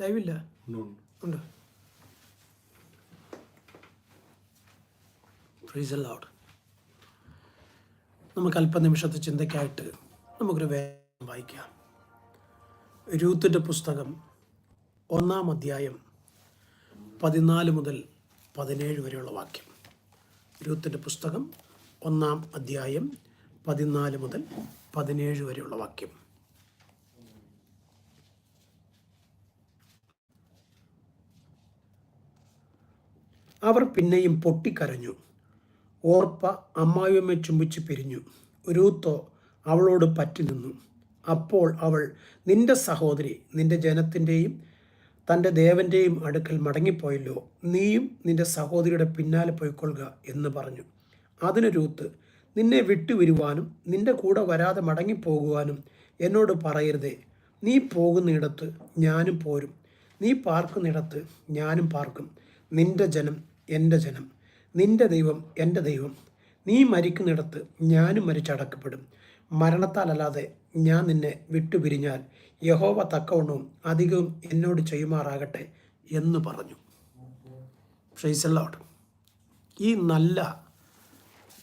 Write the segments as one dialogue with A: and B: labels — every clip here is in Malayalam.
A: ലൈവില്ല
B: ഉണ്ട്.
A: ഉണ്ട്. ഫ്രീസ് ലോഡ് നമുക്ക് അല്പനിമിഷത്തെ ചിന്തയ്ക്കായിട്ട് നമുക്കൊരു വേഗം വായിക്കാം. രൂത്തിന്റെ പുസ്തകം ഒന്നാം അധ്യായം പതിനാല് മുതൽ പതിനേഴ് വരെയുള്ള വാക്യം. രൂത്തിന്റെ പുസ്തകം ഒന്നാം അധ്യായം പതിനാല് മുതൽ പതിനേഴ് വരെയുള്ള വാക്യം. അവർ പിന്നെയും പൊട്ടിക്കരഞ്ഞു. ഓർപ്പ അമ്മായിയമ്മ ചുംബിച്ച് പിരിഞ്ഞു. രൂത്തോ അവളോട് പറ്റി നിന്നു. അപ്പോൾ അവൾ നിന്റെ സഹോദരി നിന്റെ ജനത്തിന്റെയും തന്റെ ദേവന്റെയും അടുക്കൽ മടങ്ങിപ്പോയല്ലോ. നീയും നിന്റെ സഹോദരിയുടെ പിന്നാലെ പോയിക്കൊള്ളുക എന്ന് പറഞ്ഞു. അതിന് രൂത്ത് നിന്നെ വിട്ടുവരുവാനും നിന്റെ കൂടെ വരാതെ മടങ്ങിപ്പോകുവാനും എന്നോട് പറയരുതേ. നീ പോകുന്നിടത്ത് ഞാനും പോരും. നീ പാർക്കുന്നിടത്ത് ഞാനും പാർക്കും. നിന്റെ ജനം എന്റെ ജനം. നിന്റെ ദൈവം എന്റെ ദൈവം. നീ മരിക്കുന്നിടത്ത് ഞാനും മരിച്ചടക്കപ്പെടും മരണത്താലല്ലാതെ ഞാൻ നിന്നെ വിട്ടുപിരിഞ്ഞാൽ യഹോവ തക്കവണ്ണവും അധികവും എന്നോട് ചെയ്യുമാറാകട്ടെ എന്ന് പറഞ്ഞു. ഫ്രൈസല്ലോട്ട് ഈ നല്ല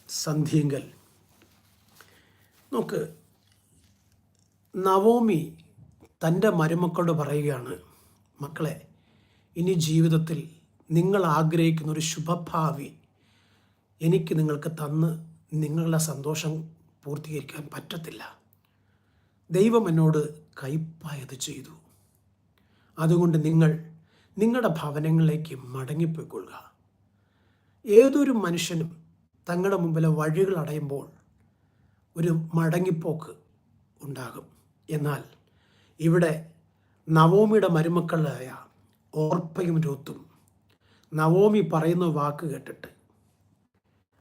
A: സന്ധ്യങ്കൽ നോക്ക് നവോമി തന്റെ മരുമക്കളോട് പറയുകയാണ് മക്കളെ ഇനി ജീവിതത്തിൽ നിങ്ങൾ ആഗ്രഹിക്കുന്ന ഒരു ശുഭഭാവി എനിക്ക് നിങ്ങൾക്ക് തന്ന് നിങ്ങളുടെ സന്തോഷം പൂർത്തീകരിക്കാൻ പറ്റത്തില്ല. ദൈവം എന്നോട് കയ്പായത് ചെയ്തു. അതുകൊണ്ട് നിങ്ങൾ നിങ്ങളുടെ ഭവനങ്ങളിലേക്ക് മടങ്ങിപ്പോയിക്കൊള്ളുക. ഏതൊരു മനുഷ്യനും തങ്ങളുടെ മുമ്പിലെ വഴികൾ അടയുമ്പോൾ ഒരു മടങ്ങിപ്പോക്ക് ഉണ്ടാകും. എന്നാൽ ഇവിടെ നവോമിയുടെ മരുമക്കളായ ഓർപ്പയും രൂത്തും നവോമി പറയുന്ന വാക്ക് കേട്ടിട്ട്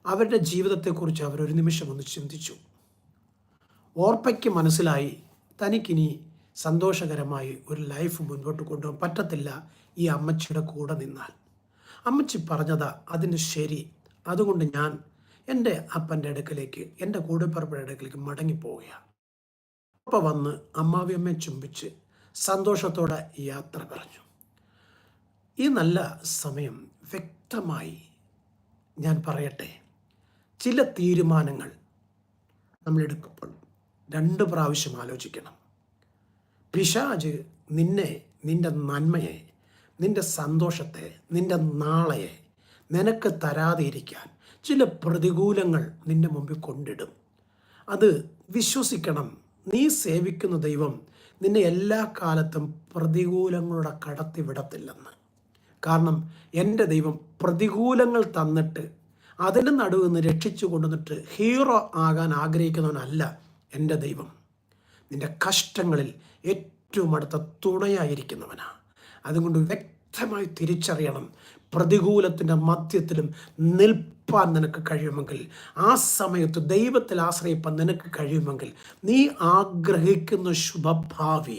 A: അവരുടെ ജീവിതത്തെക്കുറിച്ച് അവരൊരു നിമിഷം ഒന്ന് ചിന്തിച്ചു. ഓർപ്പയ്ക്ക് മനസ്സിലായി തനിക്കിനി സന്തോഷകരമായി ഒരു ലൈഫ് മുൻപോട്ട് കൊണ്ടുപോകാൻ പറ്റത്തില്ല ഈ അമ്മച്ചിയുടെ കൂടെ നിന്നാൽ. അമ്മച്ചി പറഞ്ഞതാ അതിന് ശരി. അതുകൊണ്ട് ഞാൻ എന്റെ അപ്പന്റെ അടുക്കലേക്ക് എന്റെ കൂടെപ്പറപ്പിന്റെ അടുക്കലേക്ക് മടങ്ങിപ്പോവുകയാണ്. അപ്പം വന്ന് അമ്മാവിയമ്മയെ ചുംബിച്ച് സന്തോഷത്തോടെ യാത്ര പറഞ്ഞു. ഈ നല്ല സമയം വ്യക്തമായി ഞാൻ പറയട്ടെ. ചില തീരുമാനങ്ങൾ നമ്മൾ എടുക്കുമ്പോൾ രണ്ട് പ്രാവശ്യം ആലോചിക്കണം. പിശാജ് നിന്നെ നിന്റെ നന്മയെ നിന്റെ സന്തോഷത്തെ നിന്റെ നാളെയെ നിനക്ക് തരാതിരിക്കാൻ ചില പ്രതികൂലങ്ങൾ നിന്റെ മുമ്പിൽ കൊണ്ടിടും. അത് വിശ്വസിക്കണം. നീ സേവിക്കുന്ന ദൈവം നിന്നെ എല്ലാ കാലത്തും പ്രതികൂലങ്ങളുടെ കടത്തി വിടത്തില്ലെന്ന്. കാരണം എന്റെ ദൈവം പ്രതികൂലങ്ങൾ തന്നിട്ട് അതിന് നടുവിൽ നിന്ന് രക്ഷിച്ചു കൊണ്ടുവന്നിട്ട് ഹീറോ ആകാൻ ആഗ്രഹിക്കുന്നവനല്ല എന്റെ ദൈവം. നിന്റെ കഷ്ടങ്ങളിൽ ഏറ്റവും അടുത്ത തുണയായിരിക്കുന്നവനാണ് അതുകൊണ്ട് വ്യക്തമായി തിരിച്ചറിയണം പ്രതികൂലത്തിന്റെ മധ്യത്തിലും നിൽപ്പാൻ നിനക്ക് കഴിയുമെങ്കിൽ ആ സമയത്ത് ദൈവത്തിൽ ആശ്രയിപ്പാൻ നിനക്ക് കഴിയുമെങ്കിൽ നീ ആഗ്രഹിക്കുന്ന ശുഭഭാവി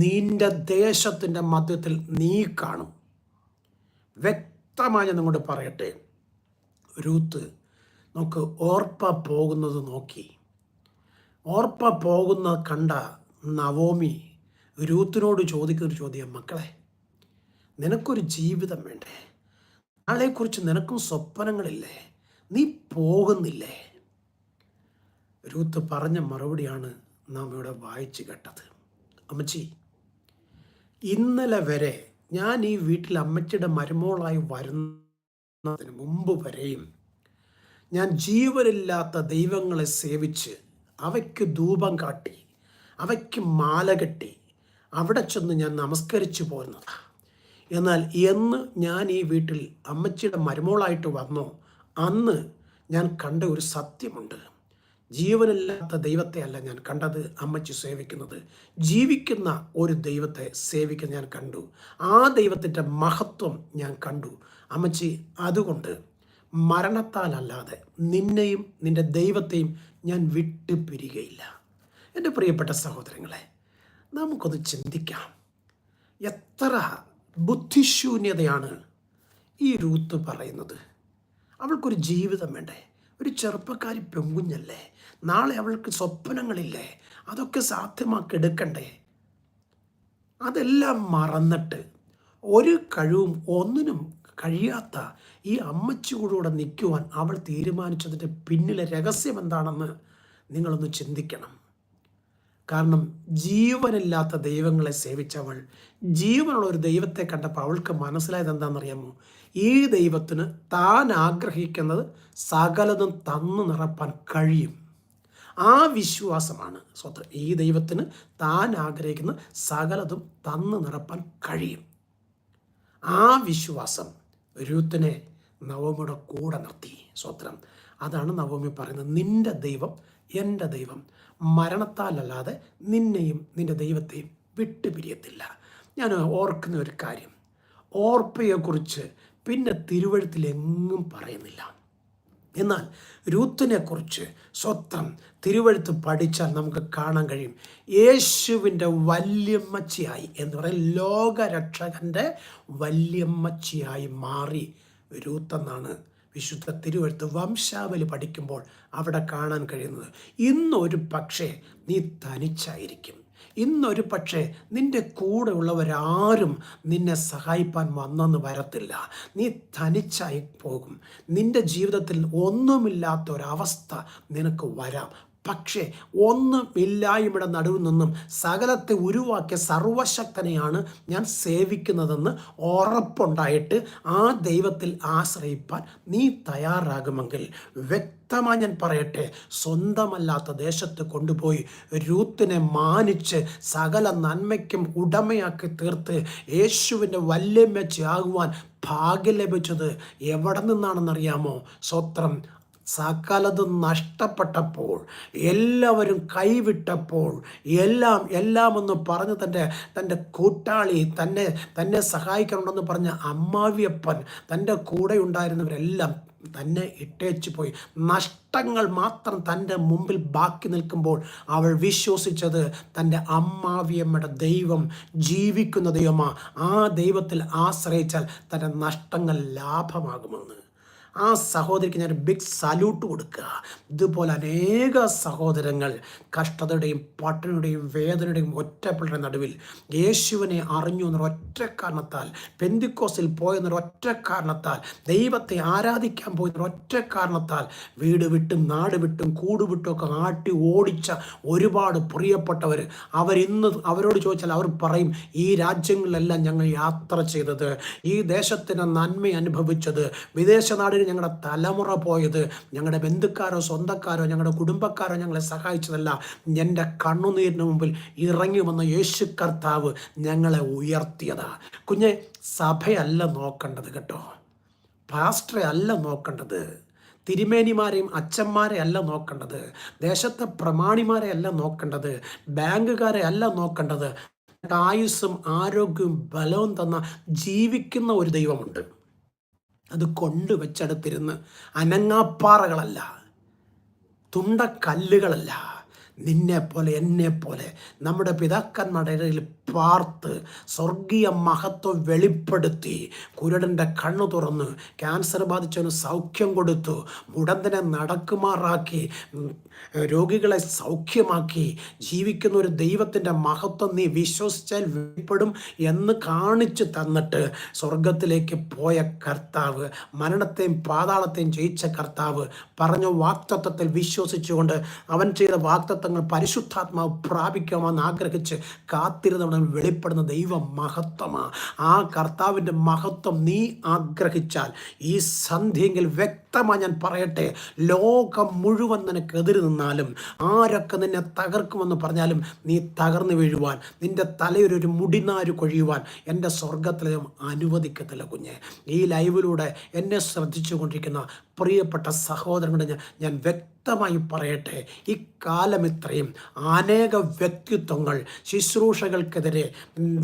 A: നിന്റെ ദേശത്തിന്റെ മധ്യത്തിൽ നീ കാണും. വ്യക്തമായി ഞാൻ നിങ്ങളോട് പറയട്ടെ? രൂത്ത് നമുക്ക് ഓർപ്പ പോകുന്നത് നോക്കി. ഓർപ്പ പോകുന്ന കണ്ട നവോമി രൂത്തിനോട് ചോദിക്കുന്ന ഒരു ചോദ്യം മക്കളെ നിനക്കൊരു ജീവിതം വേണ്ടേ? നാളെക്കുറിച്ച് നിനക്കും സ്വപ്നങ്ങളില്ലേ? നീ പോകുന്നില്ലേ? രൂത്ത് പറഞ്ഞ മറുപടിയാണ് നാം ഇവിടെ വായിച്ചു കേട്ടത്. അമ്മച്ചി ഇന്നലെ വരെ ഞാൻ ഈ വീട്ടിൽ അമ്മച്ചിയുടെ മരുമോളായി വരുന്നതിന് മുമ്പ് വരെയും ഞാൻ ജീവനില്ലാത്ത ദൈവങ്ങളെ സേവിച്ച് അവയ്ക്ക് ധൂപം കാട്ടി അവയ്ക്ക് മാല കെട്ടി അവിടെ ചെന്ന് ഞാൻ നമസ്കരിച്ചു പോരുന്നതാണ് എന്നാൽ എന്ന് ഞാൻ ഈ വീട്ടിൽ അമ്മച്ചിയുടെ മരുമോളായിട്ട് വന്നോ അന്ന് ഞാൻ കണ്ട ഒരു സത്യമുണ്ട്. ജീവനില്ലാത്ത ദൈവത്തെ അല്ല ഞാൻ കണ്ടത് അമ്മച്ചി സേവിക്കുന്നത്. ജീവിക്കുന്ന ഒരു ദൈവത്തെ സേവിക്കാൻ ഞാൻ കണ്ടു. ആ ദൈവത്തിന്റെ മഹത്വം ഞാൻ കണ്ടു. അമ്മച്ചി അതുകൊണ്ട് മരണത്താലല്ലാതെ നിന്നെയും നിന്റെ ദൈവത്തെയും ഞാൻ വിട്ടു പിരികയില്ല എന്റെ പ്രിയപ്പെട്ട സഹോദരങ്ങളെ നമുക്കൊന്ന് ചിന്തിക്കാം. എത്ര ബുദ്ധിശൂന്യതയാണ് ഈ രൂത്ത് പറയുന്നത്. അവൾക്കൊരു ജീവിതം വേണ്ടേ? ഒരു ചെറുപ്പക്കാരി പെങ്കുഞ്ഞല്ലേ നാളെ അവൾക്ക് സ്വപ്നങ്ങളില്ലേ? അതൊക്കെ സാധ്യമാക്കി എടുക്കണ്ടേ അതെല്ലാം മറന്നിട്ട് ഒരു കഴിവും ഒന്നിനും കഴിയാത്ത ഈ അമ്മച്ചിയോടുകൂടെ നിൽക്കുവാൻ അവൾ തീരുമാനിച്ചതിന്റെ പിന്നിലെ രഹസ്യം എന്താണെന്ന് നിങ്ങളൊന്ന് ചിന്തിക്കണം. കാരണം ജീവനില്ലാത്ത ദൈവങ്ങളെ സേവിച്ചവൾ ജീവനുള്ള ഒരു ദൈവത്തെ കണ്ടപ്പോൾ അവൾക്ക് മനസ്സിലായത് എന്താണെന്നറിയാമോ? ഈ ദൈവത്തിന് താൻ ആഗ്രഹിക്കുന്നത് സകലതും തന്നു നിറപ്പാൻ കഴിയും. ആ വിശ്വാസമാണ്. സ്വത്രം ഈ ദൈവത്തിന് താൻ ആഗ്രഹിക്കുന്ന സകലതും തന്നു നിറപ്പാൻ കഴിയും. ആ വിശ്വാസം രൂത്തിനെ നവമിയുടെ കൂടെ നിർത്തി. സ്വത്രം. അതാണ് നവമി പറയുന്നത്. നിന്റെ ദൈവം എന്റെ ദൈവം. മരണത്താലല്ലാതെ നിന്നെയും നിന്റെ ദൈവത്തെയും വിട്ടുപിരിയത്തില്ല. ഞാൻ ഓർക്കുന്ന ഒരു കാര്യം. ഓർപ്പയെക്കുറിച്ച് പിന്നെ തിരുവഴുത്തിലെങ്ങും പറയുന്നില്ല. എന്നാൽ രൂത്തിനെക്കുറിച്ച് സ്വത്രം തിരുവഴുത്ത് പഠിച്ചാൽ നമുക്ക് കാണാൻ കഴിയും. യേശുവിന്റെ വല്യമ്മച്ചിയായി എന്ന് പറയുന്നത് ലോകരക്ഷകന്റെ വല്യമ്മച്ചിയായി മാറി രൂത്തെന്നാണ് വിശുദ്ധ തിരുവഴുത്ത് വംശാവലി പഠിക്കുമ്പോൾ അവിടെ കാണാൻ കഴിയുന്നത്. ഇന്നൊരു പക്ഷേ നീ തനിച്ചായിരിക്കും ഇന്നൊരു പക്ഷേ നിന്റെ കൂടെ ഉള്ളവരാരും നിന്നെ സഹായിപ്പാൻ വന്നെന്ന് വരത്തില്ല. നീ തനിച്ചായി പോകും. നിന്റെ ജീവിതത്തിൽ ഒന്നുമില്ലാത്ത ഒരവസ്ഥ നിനക്ക് വരാം. പക്ഷേ ഒന്നുമില്ലായ്മയുടെ നടുവിൽ നിന്നും സകലത്തെ ഉരുവാക്കിയ സർവശക്തനെയാണ് ഞാൻ സേവിക്കുന്നതെന്ന് ഉറപ്പുണ്ടായിട്ട് ആ ദൈവത്തിൽ ആശ്രയിപ്പാൻ നീ തയ്യാറാകുമെങ്കിൽ വ്യക്തമായി ഞാൻ പറയട്ടെ സ്വന്തമല്ലാത്ത ദേശത്ത് കൊണ്ടുപോയി രൂത്തിനെ മാനിച്ച് സകല നന്മയ്ക്കും ഉടമയാക്കി തീർത്ത് യേശുവിന്റെ വല്യമ്മച്ചയാകുവാൻ ഭാഗ്യം ലഭിച്ചത് എവിടെ നിന്നാണെന്നറിയാമോ? സ്വത്രം സകലതും നഷ്ടപ്പെട്ടപ്പോൾ എല്ലാവരും കൈവിട്ടപ്പോൾ എല്ലാം എല്ലാം എന്ന് പറഞ്ഞ് തന്റെ തന്റെ കൂട്ടാളി തന്നെ തന്നെ സഹായിക്കണമെന്ന് പറഞ്ഞ അമ്മാവിയപ്പൻ തന്റെ കൂടെ ഉണ്ടായിരുന്നവരെല്ലാം തന്നെ ഇട്ടേച്ചു പോയി. നഷ്ടങ്ങൾ മാത്രം തന്റെ മുമ്പിൽ ബാക്കി നിൽക്കുമ്പോൾ അവൾ വിശ്വസിച്ചത് തന്റെ അമ്മാവിയമ്മയുടെ ദൈവം ജീവിക്കുന്ന ദൈവമാ. ആ ദൈവത്തിൽ ആശ്രയിച്ചാൽ തന്റെ നഷ്ടങ്ങൾ ലാഭമാകുമെന്ന്. ആ സഹോദരിക്ക് ഞാൻ ബിഗ് സല്യൂട്ട് കൊടുക്കുക. ഇതുപോലെ അനേക സഹോദരങ്ങൾ കഷ്ടതയുടെയും പട്ടിണിയുടെയും വേദനയുടെയും ഒറ്റപ്പെട്ട നടുവിൽ യേശുവിനെ അറിഞ്ഞു എന്നൊരു ഒറ്റ കാരണത്താൽ പെന്തിക്കോസിൽ പോയെന്നൊരു ഒറ്റ കാരണത്താൽ ദൈവത്തെ ആരാധിക്കാൻ പോയെന്നൊരു ഒറ്റ കാരണത്താൽ വീട് വിട്ടും നാട് വിട്ടും കൂട് വിട്ടും ഒക്കെ ആട്ടി ഓടിച്ച ഒരുപാട് പ്രിയപ്പെട്ടവർ അവരിന്ന് അവരോട് ചോദിച്ചാൽ അവർ പറയും ഈ രാജ്യങ്ങളിലെല്ലാം ഞങ്ങൾ യാത്ര ചെയ്തത് ഈ ദേശത്തിന് നന്മ അനുഭവിച്ചത് വിദേശ നാടിന് ഞങ്ങളുടെ തലമുറ പോയത് ഞങ്ങളുടെ ബന്ധുക്കാരോ സ്വന്തക്കാരോ ഞങ്ങളുടെ കുടുംബക്കാരോ ഞങ്ങളെ സഹായിച്ചതല്ല. എന്റെ കണ്ണുനീരിന് മുമ്പിൽ ഇറങ്ങി വന്ന യേശു കർത്താവ് ഞങ്ങളെ ഉയർത്തിയതാ. കുഞ്ഞെ സഭയല്ല നോക്കേണ്ടത് കേട്ടോ. പാസ്റ്ററെ അല്ല നോക്കേണ്ടത്. തിരുമേനിമാരെയും അച്ഛന്മാരെ അല്ല നോക്കേണ്ടത്. ദേശത്തെ പ്രമാണിമാരെ അല്ല നോക്കേണ്ടത്. ബാങ്കുകാരെ അല്ല നോക്കേണ്ടത്. ആയുസ്സും ആരോഗ്യവും ബലവും തന്ന ജീവിക്കുന്ന ഒരു ദൈവമുണ്ട്. അത് കൊണ്ടുവച്ചെടുത്തിരുന്ന് അനങ്ങാപ്പാറകളല്ല തുണ്ടക്കല്ലുകളല്ല. നിന്നെ എന്നെപ്പോലെ എന്നെ പോലെ നമ്മുടെ പിതാക്കന്മാരുടെ ഇടയിൽ പാർത്ത് സ്വർഗീയ മഹത്വം വെളിപ്പെടുത്തി കുരുടന്റെ കണ്ണു തുറന്ന് ക്യാൻസർ ബാധിച്ചവന് സൗഖ്യം കൊടുത്തു മുടന്തനെ നടക്കുമാറാക്കി രോഗികളെ സൗഖ്യമാക്കി ജീവിക്കുന്ന ഒരു ദൈവത്തിന്റെ മഹത്വം നീ വിശ്വസിച്ചാൽ വെളിപ്പെടും എന്ന് കാണിച്ചു തന്നിട്ട് സ്വർഗത്തിലേക്ക് പോയ കർത്താവ് മരണത്തെയും പാതാളത്തെയും ജയിച്ച കർത്താവ് പറഞ്ഞ വാക്തത്വത്തിൽ വിശ്വസിച്ചുകൊണ്ട് അവൻ ചെയ്ത വാക്തത്വങ്ങൾ പരിശുദ്ധാത്മാവ് പ്രാപിക്കാമെന്ന് ആഗ്രഹിച്ച് കാത്തിരുന്നവൻ വെളിപ്പെടുന്ന ദൈവ മഹത്വമാണ് ആ കർത്താവിന്റെ മഹത്വം നീ ആഗ്രഹിച്ചാൽ ഈ സന്ധ്യയെങ്കിൽ വ്യക്തമായി ഞാൻ പറയട്ടെ ലോകം മുഴുവൻ നിനക്ക് നിനക്കെതിരെ നിന്നാലും ആരൊക്കെ നിന്നെ തകർക്കുമെന്ന് പറഞ്ഞാലും നീ തകർന്നു വീഴുവാൻ നിന്റെ തലയൊരു മുടിനാരു കൊഴിയുവാൻ എന്റെ സ്വർഗത്തിലും അനുവദിക്കത്തില്ല കുഞ്ഞെ. ഈ ലൈവിലൂടെ എന്നെ ശ്രദ്ധിച്ചു കൊണ്ടിരിക്കുന്ന പ്രിയപ്പെട്ട സഹോദരങ്ങളുടെ ഞാൻ വ്യക്തമായി പറയട്ടെ ഇക്കാലം ഇത്രയും അനേക വ്യക്തിത്വങ്ങൾ ശുശ്രൂഷകൾക്കെതിരെ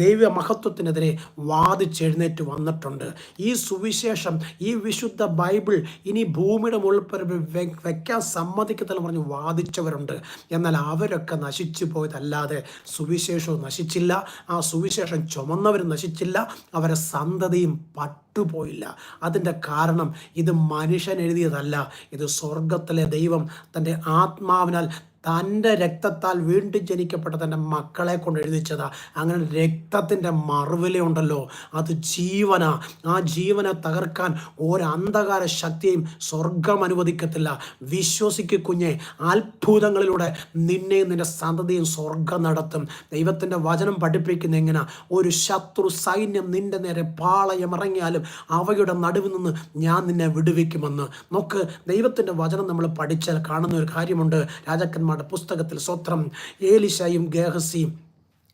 A: ദൈവ മഹത്വത്തിനെതിരെ വാദിച്ചെഴുന്നേറ്റ് വന്നിട്ടുണ്ട്. ഈ സുവിശേഷം ഈ വിശുദ്ധ ബൈബിൾ ഇനി ഭൂമിയുടെ മുൾപ്പരപ്പിൽ വെക്കാൻ സമ്മതിക്കത്തില്ല പറഞ്ഞ് വാദിച്ചവരുണ്ട്. എന്നാൽ അവരൊക്കെ നശിച്ചു പോയതല്ലാതെ സുവിശേഷവും നശിച്ചില്ല. ആ സുവിശേഷം ചുമന്നവർ നശിച്ചില്ല. അവരെ സന്തതിയും പട്ടുപോയില്ല. അതിന്റെ കാരണം ഇത് മനുഷ്യൻ എഴുതിയതല്ല. ഇത് സ്വർഗത്തിലെ ദൈവം തന്റെ ആത്മാവിനാൽ തന്റെ രക്തത്താൽ വീണ്ടും ജനിക്കപ്പെട്ട തന്റെ മക്കളെ കൊണ്ട് എഴുതിച്ചതാ. അങ്ങനെ രക്തത്തിന്റെ മറുവിലയുണ്ടല്ലോ അത് ജീവന. ആ ജീവനെ തകർക്കാൻ ഒരന്ധകാര ശക്തിയും സ്വർഗം അനുവദിക്കത്തില്ല. വിശ്വസിക്ക് കുഞ്ഞെ. അത്ഭുതങ്ങളിലൂടെ നിന്നെയും നിന്റെ സന്തതിയും സ്വർഗം നടത്തും. ദൈവത്തിന്റെ വചനം പഠിപ്പിക്കുന്ന എങ്ങനെ? ഒരു ശത്രു സൈന്യം നിന്റെ നേരെ പാളയം ഇറങ്ങിയാലും അവയുടെ നടുവിൽ നിന്ന് ഞാൻ നിന്നെ വിടുവിക്കുമെന്ന്. നോക്ക് ദൈവത്തിന്റെ വചനം നമ്മൾ പഠിച്ചാൽ കാണുന്ന ഒരു കാര്യമുണ്ട്. രാജാക്കന്മാരുടെ പുസ്തകത്തിൽ സ്വത്രം ഏലിശയും ഗേഹസിയും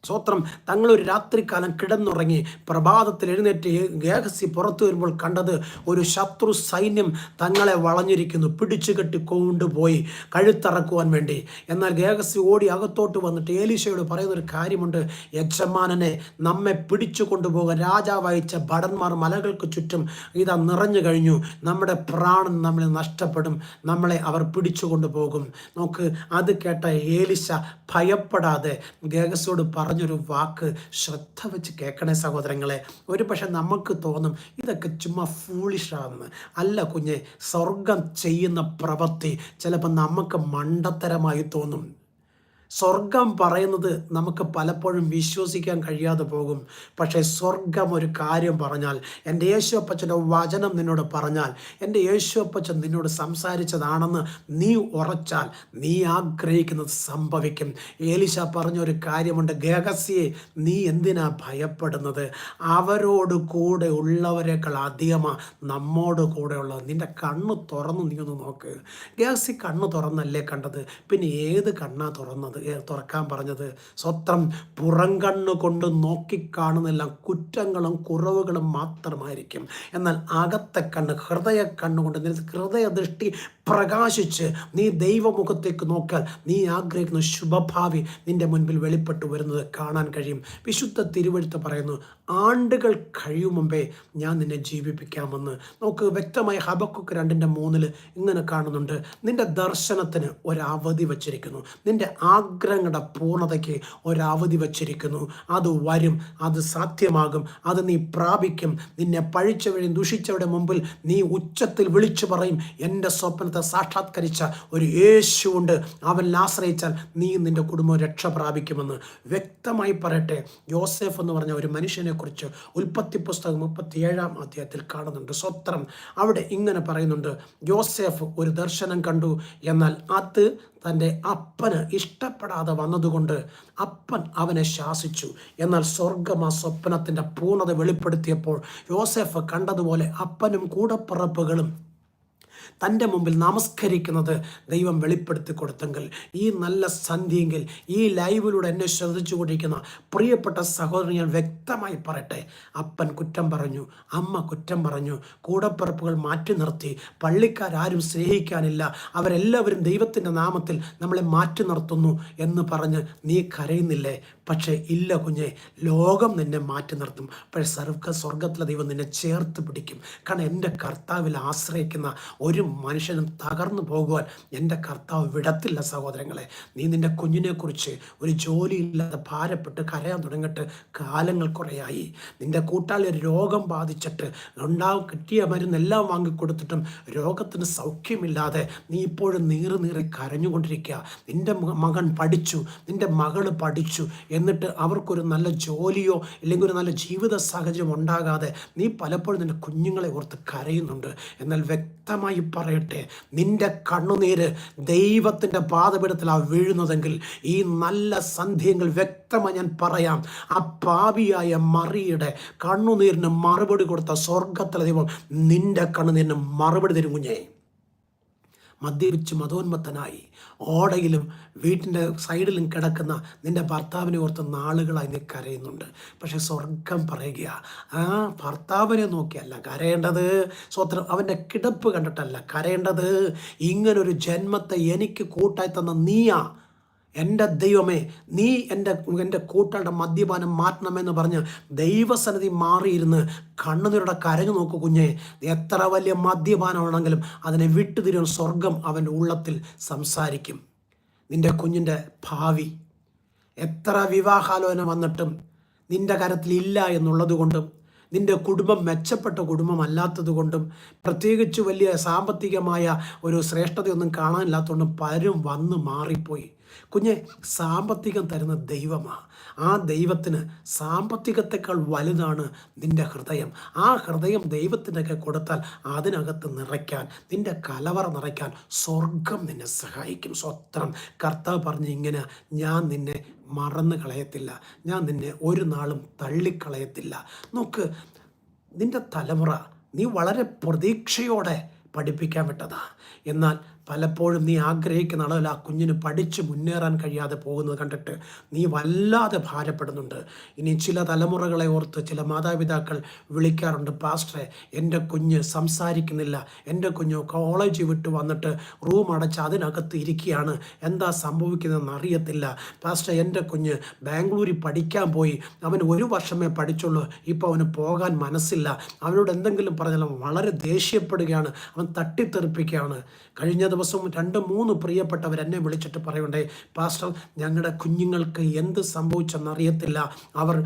A: സ്വത്രം തങ്ങളൊരു രാത്രികാലം കിടന്നുറങ്ങി പ്രഭാതത്തിൽ എഴുന്നേറ്റ് ഗേഹസി പുറത്തു വരുമ്പോൾ കണ്ടത് ഒരു ശത്രു സൈന്യം തങ്ങളെ വളഞ്ഞിരിക്കുന്നു. പിടിച്ചു കെട്ടി കൊണ്ടുപോയി കഴുത്തറക്കുവാൻ വേണ്ടി. എന്നാൽ ഗേഹസി ഓടി അകത്തോട്ട് വന്നിട്ട് ഏലീശയോട് പറയുന്ന ഒരു കാര്യമുണ്ട്. യജമാനനെ നമ്മെ പിടിച്ചു കൊണ്ടുപോകാൻ രാജാവ് അയച്ച ഭടന്മാർ മലകൾക്ക് ചുറ്റും ഇതാ നിറഞ്ഞു കഴിഞ്ഞു. നമ്മുടെ പ്രാണൻ നമ്മളെ നഷ്ടപ്പെടും. നമ്മളെ അവർ പിടിച്ചു കൊണ്ടുപോകും. നോക്ക് അത് കേട്ട ഏലിശ ഭയപ്പെടാതെ ഗേഹസിയോട് പറഞ്ഞൊരു വാക്ക് ശ്രദ്ധ വെച്ച് കേൾക്കണേ സഹോദരങ്ങളെ. ഒരു പക്ഷെ നമുക്ക് തോന്നും ഇതൊക്കെ ചുമ്മാ ഫൂളിഷാന്ന് അല്ല കുഞ്ഞെ സ്വർഗം ചെയ്യുന്ന പ്രവൃത്തി ചിലപ്പോൾ നമുക്ക് മണ്ടത്തരമായി തോന്നും. സ്വർഗം പറയുന്നത് നമുക്ക് പലപ്പോഴും വിശ്വസിക്കാൻ കഴിയാതെ പോകും. പക്ഷേ സ്വർഗം ഒരു കാര്യം പറഞ്ഞാൽ എന്റെ യേശുപ്പച്ചന്റെ വചനം നിന്നോട് പറഞ്ഞാൽ എന്റെ യേശുപ്പച്ചൻ നിന്നോട് സംസാരിച്ചതാണെന്ന് നീ ഉറച്ചാൽ നീ ആഗ്രഹിക്കുന്നത് സംഭവിക്കും. ഏലിശ പറഞ്ഞൊരു കാര്യമുണ്ട് ഗഹസ്യെ നീ എന്തിനാ ഭയപ്പെടുന്നത്? അവരോട് കൂടെ ഉള്ളവരെക്കാൾ അധികമാണ് നമ്മോട് കൂടെ ഉള്ളത്. നിന്റെ കണ്ണ് തുറന്ന് നീ ഒന്ന് നോക്ക്. ഗഹസി കണ്ണ് തുറന്നല്ലേ കണ്ടത്? പിന്നെ ഏത് കണ്ണാ തുറന്നത്? തുറക്കാൻ പറഞ്ഞത്. സ്വത്രം പുറം കണ്ണ് കൊണ്ട് നോക്കിക്കാണുന്നെല്ലാം കുറ്റങ്ങളും കുറവുകളും മാത്രമായിരിക്കും. എന്നാൽ അകത്തെ കണ്ണ് ഹൃദയ കണ്ണുകൊണ്ട് ഹൃദയ ദൃഷ്ടി പ്രകാശിച്ച് നീ ദൈവമുഖത്തേക്ക് നോക്കാൻ നീ ആഗ്രഹിക്കുന്ന ശുഭഭാവി നിന്റെ മുൻപിൽ വെളിപ്പെട്ടു വരുന്നത് കാണാൻ കഴിയും. വിശുദ്ധ തിരുവഴുത്ത് പറയുന്നു ആണ്ടുകൾ കഴിയും മുമ്പേ ഞാൻ നിന്നെ ജീവിപ്പിക്കാമെന്ന്. നമുക്ക് വ്യക്തമായി ഹബക്കുക്ക് രണ്ടിന്റെ മൂന്നിൽ ഇങ്ങനെ കാണുന്നുണ്ട്. നിന്റെ ദർശനത്തിന് ഒരവധി വച്ചിരിക്കുന്നു. നിന്റെ ആഗ്രഹങ്ങളുടെ പൂർണതയ്ക്ക് ഒരവധി വച്ചിരിക്കുന്നു. അത് വരും അത് സാധ്യമാകും അത് നീ പ്രാപിക്കും. നിന്നെ പഴിച്ചവഴിയും ദുഷിച്ചവരുടെ മുമ്പിൽ നീ ഉച്ചത്തിൽ വിളിച്ചു പറയും. എന്റെ സ്വപ്നത്തെ സാക്ഷാത്കരിച്ച ഒരു യേശുണ്ട് അവനിൽ ആശ്രയിച്ചാൽ നീ നിന്റെ കുടുംബം രക്ഷ പ്രാപിക്കുമെന്ന് വ്യക്തമായി പറയട്ടെ. യോസെഫ് എന്ന് പറഞ്ഞ ഒരു മനുഷ്യനെക്കുറിച്ച് ഉൽപ്പത്തി പുസ്തകം മുപ്പത്തിയേഴാം അധ്യായത്തിൽ കാണുന്നുണ്ട്. സ്വത്രം അവിടെ ഇങ്ങനെ പറയുന്നുണ്ട്. യോസെഫ് ഒരു ദർശനം കണ്ടു. എന്നാൽ അത് തന്റെ അപ്പന് ഇഷ്ടപ്പെടാതെ വന്നതുകൊണ്ട് അപ്പൻ അവനെ ശാസിച്ചു. എന്നാൽ സ്വർഗം ആ സ്വപ്നത്തിന്റെ പൂർണത വെളിപ്പെടുത്തിയപ്പോൾ യോസെഫ് കണ്ടതുപോലെ അപ്പനും കൂടപ്പിറപ്പുകളും തന്റെ മുമ്പിൽ നമസ്കരിക്കുന്നത് ദൈവം വെളിപ്പെടുത്തി കൊടുത്തെങ്കിൽ ഈ നല്ല സന്ധ്യയെങ്കിൽ ഈ ലൈവിലൂടെ എന്നെ ശ്രദ്ധിച്ചു കൊണ്ടിരിക്കുന്ന പ്രിയപ്പെട്ട സഹോദരൻ ഞാൻ വ്യക്തമായി പറയട്ടെ. അപ്പൻ കുറ്റം പറഞ്ഞു അമ്മ കുറ്റം പറഞ്ഞു കൂടപ്പിറപ്പുകൾ മാറ്റി നിർത്തി പള്ളിക്കാരും സ്നേഹിക്കാനില്ല അവരെല്ലാവരും ദൈവത്തിന്റെ നാമത്തിൽ നമ്മളെ മാറ്റി നിർത്തുന്നു എന്ന് പറഞ്ഞ് നീ കരയുന്നില്ലേ? പക്ഷേ ഇല്ല കുഞ്ഞെ ലോകം നിന്നെ മാറ്റി നിർത്തും. പക്ഷേ സർവ സ്വർഗത്തിലെ ദൈവം നിന്നെ ചേർത്ത് പിടിക്കും. കാരണം എന്റെ കർത്താവിൽ ആശ്രയിക്കുന്ന ഒരു മനുഷ്യനും തകർന്നു പോകുവാൻ എന്റെ കർത്താവ് വിടത്തില്ല സഹോദരങ്ങളെ. നീ നിന്റെ കുഞ്ഞിനെക്കുറിച്ച് ഒരു ജോലിയില്ലാതെ ഭാരപ്പെട്ട് കരയാൻ തുടങ്ങിയിട്ട് കാലങ്ങൾ കുറയായി. നിന്റെ കൂട്ടാളി രോഗം ബാധിച്ചിട്ട് ഉണ്ടാവും കിട്ടിയ മരുന്നെല്ലാം വാങ്ങിക്കൊടുത്തിട്ടും രോഗത്തിന് സൗഖ്യമില്ലാതെ നീ ഇപ്പോഴും നീറി നീറി കരഞ്ഞുകൊണ്ടിരിക്കുക. നിന്റെ മകൻ പഠിച്ചു നിന്റെ മകൾ പഠിച്ചു എന്നിട്ട് അവർക്കൊരു നല്ല ജോലിയോ അല്ലെങ്കിൽ ഒരു നല്ല ജീവിത സാഹചര്യം ഉണ്ടാകാതെ നീ പലപ്പോഴും നിന്റെ കുഞ്ഞുങ്ങളെ ഓർത്ത് കരയുന്നുണ്ട്. എന്നാൽ വ്യക്തമായി പറയട്ടെ നിന്റെ കണ്ണുനീര് ദൈവത്തിന്റെ പാതപീഠത്തിലാണ് വീഴുന്നതെങ്കിൽ ഈ നല്ല സന്ധ്യങ്ങൾ വ്യക്തമായി ഞാൻ പറയാം ആ പാപിയായ മറിയുടെ കണ്ണുനീരിന് മറുപടി കൊടുത്ത സ്വർഗത്തിലെ ദൈവം നിന്റെ കണ്ണുനീരിന് മറുപടി തരും കുഞ്ഞേ. മദ്യപിച്ച് മതോന്മത്തനായി ഓടയിലും വീട്ടിന്റെ സൈഡിലും കിടക്കുന്ന നിന്റെ ഭർത്താവിനെ ഓർത്ത് നാളുകളായി നീ കരയുന്നുണ്ട്. പക്ഷെ സ്വർഗം പറയുക ആ ഭർത്താവിനെ നോക്കിയല്ല കരയേണ്ടത്. സ്വത്രം അവന്റെ കിടപ്പ് കണ്ടിട്ടല്ല കരയേണ്ടത്. ഇങ്ങനൊരു ജന്മത്തെ എനിക്ക് കൂട്ടായി തന്ന നീയാ. എന്റെ ദൈവമേ നീ എന്റെ എന്റെ കൂട്ടാളുടെ മദ്യപാനം മാറ്റണമെന്ന് പറഞ്ഞ് ദൈവസന്നിധി മാറിയിരുന്ന് കണ്ണുനീരുടെ കരഞ്ഞു നോക്കു കുഞ്ഞെ. എത്ര വലിയ മദ്യപാനമാണെങ്കിലും അതിനെ വിട്ടുതിരുവൻ സ്വർഗം അവന്റെ ഉള്ളത്തിൽ സംസാരിക്കും. നിന്റെ കുഞ്ഞിന്റെ ഭാവി. എത്ര വിവാഹാലോചന വന്നിട്ടും നിന്റെ കരത്തിൽ ഇല്ല എന്നുള്ളത് കൊണ്ടും നിന്റെ കുടുംബം മെച്ചപ്പെട്ട കുടുംബമല്ലാത്തത് കൊണ്ടും പ്രത്യേകിച്ച് വലിയ സാമ്പത്തികമായ ഒരു ശ്രേഷ്ഠതയൊന്നും കാണാനില്ലാത്തതുകൊണ്ടും പലരും വന്ന് മാറിപ്പോയി. കുഞ്ഞെ സാമ്പത്തികം തരുന്ന ദൈവമാണ് ആ ദൈവത്തിന് സാമ്പത്തികത്തെക്കാൾ വലുതാണ് നിന്റെ ഹൃദയം. ആ ഹൃദയം ദൈവത്തിനൊക്കെ കൊടുത്താൽ അതിനകത്ത് നിറയ്ക്കാൻ നിന്റെ കലവറ നിറയ്ക്കാൻ സ്വർഗം നിന്നെ സഹായിക്കും. സ്വത്രം. കർത്താവ് പറഞ്ഞ് ഇങ്ങനെ ഞാൻ നിന്നെ മറന്നു കളയത്തില്ല. ഞാൻ നിന്നെ ഒരു നാളും തള്ളിക്കളയത്തില്ല. നോക്ക് നിന്റെ തലമുറ നീ വളരെ പ്രതീക്ഷയോടെ പഠിപ്പിക്കാൻ വിട്ടതാ. എന്നാൽ പലപ്പോഴും നീ ആഗ്രഹിക്കുന്ന അളവിൽ ആ കുഞ്ഞിന് പഠിച്ച് മുന്നേറാൻ കഴിയാതെ പോകുന്നത് കണ്ടിട്ട് നീ വല്ലാതെ ഭാരപ്പെടുന്നുണ്ട്. ഇനി ചില തലമുറകളെ ഓർത്ത് ചില മാതാപിതാക്കൾ വിളിക്കാറുണ്ട് പാസ്റ്ററെ എന്റെ കുഞ്ഞ് സംസാരിക്കുന്നില്ല. എന്റെ കുഞ്ഞ് കോളേജ് വിട്ട് വന്നിട്ട് റൂം അടച്ച് അതിനകത്ത് ഇരിക്കുകയാണ്. എന്താ സംഭവിക്കുന്നതെന്ന് അറിയത്തില്ല. പാസ്റ്റർ എന്റെ കുഞ്ഞ് ബാംഗ്ലൂരിൽ പഠിക്കാൻ പോയി. അവൻ ഒരു വർഷമേ പഠിച്ചുള്ളൂ. ഇപ്പോൾ അവന് പോകാൻ മനസ്സില്ല. അവനോട് എന്തെങ്കിലും പറഞ്ഞാൽ വളരെ ദേഷ്യപ്പെടുകയാണ്. അവൻ തട്ടിത്തെറിപ്പിക്കുകയാണ്. കഴിഞ്ഞ ദിവസം രണ്ട് മൂന്ന് പ്രിയപ്പെട്ടവർ എന്നെ വിളിച്ചിട്ട് പറയണ്ടേ പാസ്റ്റർ ഞങ്ങളുടെ കുഞ്ഞുങ്ങൾക്ക് എന്ത് സംഭവിച്ചെന്നറിയത്തില്ല. അവർ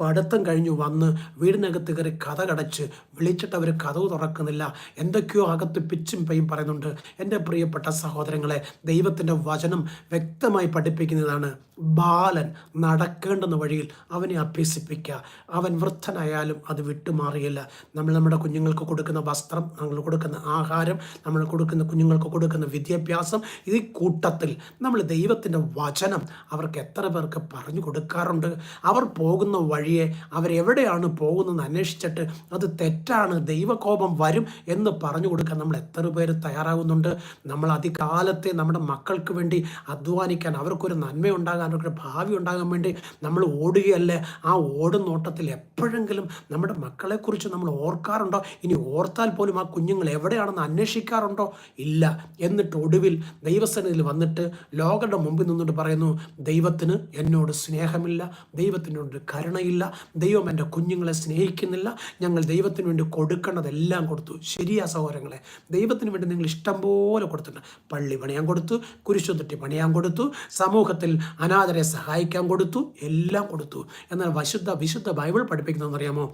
A: പഠിത്തം കഴിഞ്ഞു വന്ന് വീടിനകത്ത് കയറി കഥ കടച്ച് വിളിച്ചിട്ട് അവർ കഥവ് തുറക്കുന്നില്ല. എന്തൊക്കെയോ അകത്ത് പിച്ചും പെയും പറയുന്നുണ്ട്. എന്റെ പ്രിയപ്പെട്ട സഹോദരങ്ങളെ ദൈവത്തിന്റെ വചനം വ്യക്തമായി പഠിപ്പിക്കുന്നതാണ്. ബാലൻ നടക്കേണ്ടുന്ന വഴിയിൽ അവനെ അഭ്യസിപ്പിക്കുക. അവൻ വൃദ്ധനായാലും അത് വിട്ടുമാറിയില്ല. നമ്മൾ നമ്മുടെ കുഞ്ഞുങ്ങൾക്ക് കൊടുക്കുന്ന വസ്ത്രം നമ്മൾ കൊടുക്കുന്ന ആഹാരം നമ്മൾ കൊടുക്കുന്ന കുഞ്ഞുങ്ങൾക്ക് കൊടുക്കുന്ന വിദ്യാഭ്യാസം ഈ കൂട്ടത്തിൽ നമ്മൾ ദൈവത്തിന്റെ വചനം അവർക്ക് എത്ര പേർക്ക് പറഞ്ഞു കൊടുക്കാറുണ്ട്? അവർ പോകുന്ന വഴിയെ അവരെവിടെയാണ് പോകുന്നത് അന്വേഷിച്ചിട്ട് അത് തെറ്റാണ് ദൈവകോപം വരും എന്ന് പറഞ്ഞു കൊടുക്കാൻ നമ്മൾ എത്ര പേര് തയ്യാറാകുന്നുണ്ട്? നമ്മൾ അധികാലത്തെ നമ്മുടെ മക്കൾക്ക് വേണ്ടി അധ്വാനിക്കാൻ അവർക്കൊരു നന്മയുണ്ടാകാൻ അവർക്കൊരു ഭാവി ഉണ്ടാകാൻ വേണ്ടി നമ്മൾ ഓടുകയല്ലേ? ആ ഓടുന്നോട്ടത്തിൽ എപ്പോഴെങ്കിലും നമ്മുടെ മക്കളെക്കുറിച്ച് നമ്മൾ ഓർക്കാറുണ്ടോ? ഇനി ഓർത്താൽ പോലും ആ കുഞ്ഞുങ്ങൾ എവിടെയാണെന്ന് അന്വേഷിക്കാറുണ്ടോ? ഇല്ല. എന്നിട്ട് ഒടുവിൽ ദൈവസേനയിൽ വന്നിട്ട് ലോകരുടെ മുമ്പിൽ നിന്നിട്ട് പറയുന്നു ദൈവത്തിന് എന്നോട് സ്നേഹമില്ല. ദൈവത്തിനോട് കരുണയില്ല. ദൈവം എന്റെ കുഞ്ഞുങ്ങളെ സ്നേഹിക്കുന്നില്ല. ഞങ്ങൾ ദൈവത്തിന് വേണ്ടി കൊടുക്കേണ്ടതെല്ലാം കൊടുത്തു. ശരിയാ സഹോദരങ്ങളെ ദൈവത്തിന് വേണ്ടി നിങ്ങൾ ഇഷ്ടം പോലെ കൊടുത്തിട്ടുണ്ട്. പള്ളി പണിയാൻ കൊടുത്തു കുരിശുതൊട്ടി പണിയാൻ കൊടുത്തു സമൂഹത്തിൽ അനാഥരെ സഹായിക്കാൻ കൊടുത്തു എല്ലാം കൊടുത്തു. എന്നാൽ വിശുദ്ധ വിശുദ്ധ ബൈബിൾ പഠിപ്പിക്കുന്നതെന്നറിയാമോ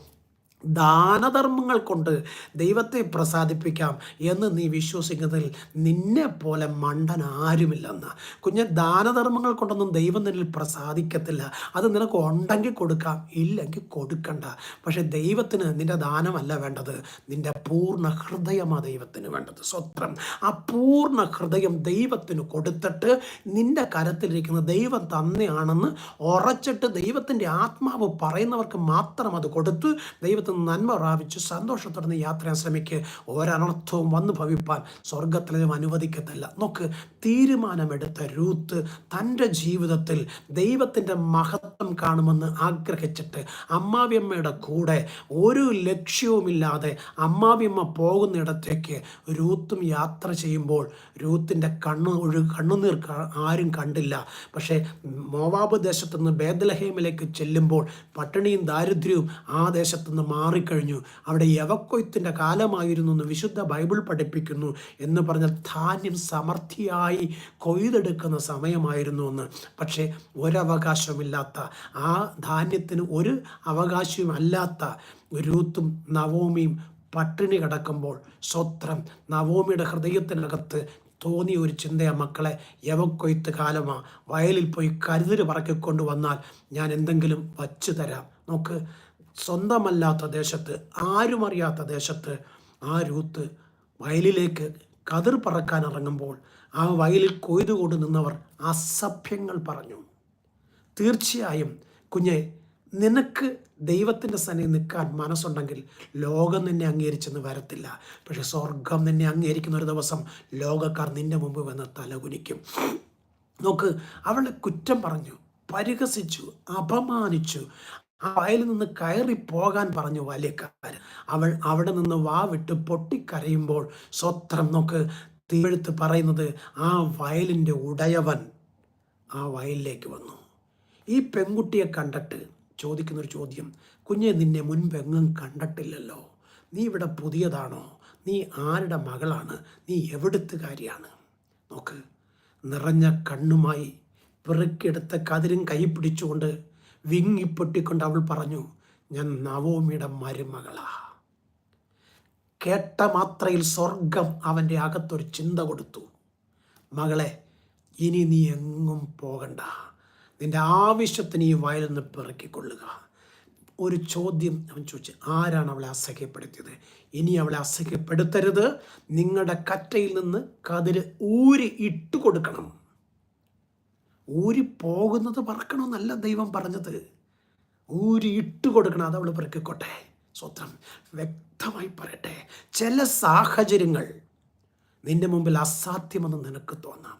A: ദാനധർമ്മങ്ങൾ കൊണ്ട് ദൈവത്തെ പ്രസാദിപ്പിക്കാം എന്ന് നീ വിശ്വസിക്കുന്നതിൽ നിന്നെ പോലെ മണ്ടൻ ആരുമില്ലെന്ന്. കുഞ്ഞ് ദാനധർമ്മങ്ങൾ കൊണ്ടൊന്നും ദൈവം നിന്നിൽ പ്രസാദിക്കത്തില്ല. അത് നിനക്ക് ഉണ്ടെങ്കിൽ കൊടുക്കാം ഇല്ലെങ്കിൽ കൊടുക്കണ്ട. പക്ഷെ ദൈവത്തിന് നിന്റെ ദാനമല്ല വേണ്ടത്. നിന്റെ പൂർണ ഹൃദയമാണ് ദൈവത്തിന് വേണ്ടത്. സ്വത്രം. ആ പൂർണ ഹൃദയം ദൈവത്തിന് കൊടുത്തിട്ട് നിന്റെ കരത്തിലിരിക്കുന്ന ദൈവം തന്നെയാണെന്ന് ഉറച്ചിട്ട് ദൈവത്തിന്റെ ആത്മാവ് പറയുന്നവർക്ക് മാത്രം അത് കൊടുത്ത് ദൈവത്തിന് നന്മ പ്രാപിച്ച് സന്തോഷത്തോടെ യാത്ര ശ്രമിക്ക്. ഒരനർത്ഥവും വന്നു ഭവിപ്പാൻ സ്വർഗത്തിലും അനുവദിക്കത്തില്ല. നോക്ക് തീരുമാനമെടുത്ത രൂത്ത് തന്റെ ജീവിതത്തിൽ ദൈവത്തിന്റെ മഹത്വം കാണുമെന്ന് ആഗ്രഹിച്ചിട്ട് അമ്മാവിയമ്മയുടെ കൂടെ ഒരു ലക്ഷ്യവുമില്ലാതെ അമ്മാവിയമ്മ പോകുന്നിടത്തേക്ക് രൂത്തും യാത്ര ചെയ്യുമ്പോൾ രൂത്തിന്റെ കണ്ണു ഒഴു കണ്ണുനീർ ആരും കണ്ടില്ല. പക്ഷേ മോവാബ് ദേശത്തുനിന്ന് ബേദലഹേമിലേക്ക് ചെല്ലുമ്പോൾ പട്ടിണിയും ദാരിദ്ര്യവും ആ ദേശത്തുനിന്ന് മാറിക്കഴിഞ്ഞു. അവിടെ യവക്കൊയ്ത്തിന്റെ കാലമായിരുന്നു എന്ന് വിശുദ്ധ ബൈബിൾ പഠിപ്പിക്കുന്നു എന്ന് പറഞ്ഞാൽ ധാന്യം സമൃദ്ധിയായി കൊയ്തെടുക്കുന്ന സമയമായിരുന്നു എന്ന്. പക്ഷേ ഒരവകാശമില്ലാത്ത ആ ധാന്യത്തിന് ഒരു അവകാശവും അല്ലാത്ത രൂത്തും നവോമിയും പട്ടിണി കിടക്കുമ്പോൾ സ്വത്രം നവോമിയുടെ ഹൃദയത്തിനകത്ത് തോന്നിയ ഒരു ചിന്തയാ മക്കളെ യവക്കൊയ്ത്ത് കാലമാ. വയലിൽ പോയി കരുതൽ പറക്കിക്കൊണ്ട് വന്നാൽ ഞാൻ എന്തെങ്കിലും വച്ചു തരാം. നോക്ക് സ്വന്തമല്ലാത്ത ദേശത്ത് ആരും അറിയാത്ത ദേശത്ത് ആ രൂത്ത് വയലിലേക്ക് കതിർ പറക്കാൻ ഇറങ്ങുമ്പോൾ ആ വയലിൽ കൊയ്തു കൊണ്ടു നിന്നവർ അസഭ്യങ്ങൾ പറഞ്ഞു. തീർച്ചയായും കുഞ്ഞെ നിനക്ക് ദൈവത്തിന്റെ സന്നിധി നിൽക്കാൻ മനസ്സുണ്ടെങ്കിൽ ലോകം നിന്നെ അംഗീകരിച്ചെന്ന് വരത്തില്ല. പക്ഷെ സ്വർഗം നിന്നെ അംഗീകരിക്കുന്ന ഒരു ദിവസം ലോകക്കാർ നിന്റെ മുമ്പ് വന്ന് തലകുനിക്കും. നോക്ക് അവളെ കുറ്റം പറഞ്ഞു പരിഹസിച്ചു അപമാനിച്ചു. ആ വയലിൽ നിന്ന് കയറി പോകാൻ പറഞ്ഞു ബാല്യക്കാരൻ അവൾ അവിടെ നിന്ന് വാവിട്ട് പൊട്ടിക്കരയുമ്പോൾ സ്വത്രം നോക്ക് തീഴ്ത്ത് പറയുന്നത് ആ വയലിന്റെ ഉടയവൻ ആ വയലിലേക്ക് വന്നു. ഈ പെൺകുട്ടിയെ കണ്ടിട്ട് ചോദിക്കുന്നൊരു ചോദ്യം. കുഞ്ഞെ നിന്നെ മുൻപെങ്ങും കണ്ടിട്ടില്ലല്ലോ. നീ ഇവിടെ പുതിയതാണോ? നീ ആരുടെ മകളാണ്? നീ എവിടുത്തുകാരിയാണ്? നോക്ക്. നിറഞ്ഞ കണ്ണുമായി പിറക്കെടുത്ത കതിരും കൈ പിടിച്ചുകൊണ്ട് വിങ്ങിപ്പൊട്ടിക്കൊണ്ട് അവൾ പറഞ്ഞു ഞാൻ നവോമിയുടെ മരുമകളാ. കേട്ട മാത്രയിൽ സ്വർഗം അവന്റെ അകത്തൊരു ചിന്ത കൊടുത്തു. മകളെ ഇനി നീ എങ്ങും പോകണ്ട. നിന്റെ ആവശ്യത്തിന് ഈ വയലിൽ നിന്ന് പിറക്കിക്കൊള്ളുക. ഒരു ചോദ്യം അവൻ ചോദിച്ചു ആരാണ് അവളെ അസഹ്യപ്പെടുത്തിയത്? ഇനി അവളെ അസഹ്യപ്പെടുത്തരുത്. നിങ്ങളുടെ കറ്റയിൽ നിന്ന് കതിര് ഊരി ഇട്ട് കൊടുക്കണം ഊരി പോകുന്നത് പറക്കണമെന്നല്ല ദൈവം പറഞ്ഞത്. ഊരി ഇട്ട് കൊടുക്കണം അത് അവൾ പെറുക്കിക്കോട്ടെ. സ്വത്രം വ്യക്തമായി പറയട്ടെ. ചില സാഹചര്യങ്ങൾ നിന്റെ മുമ്പിൽ അസാധ്യമെന്ന് നിനക്ക് തോന്നാം.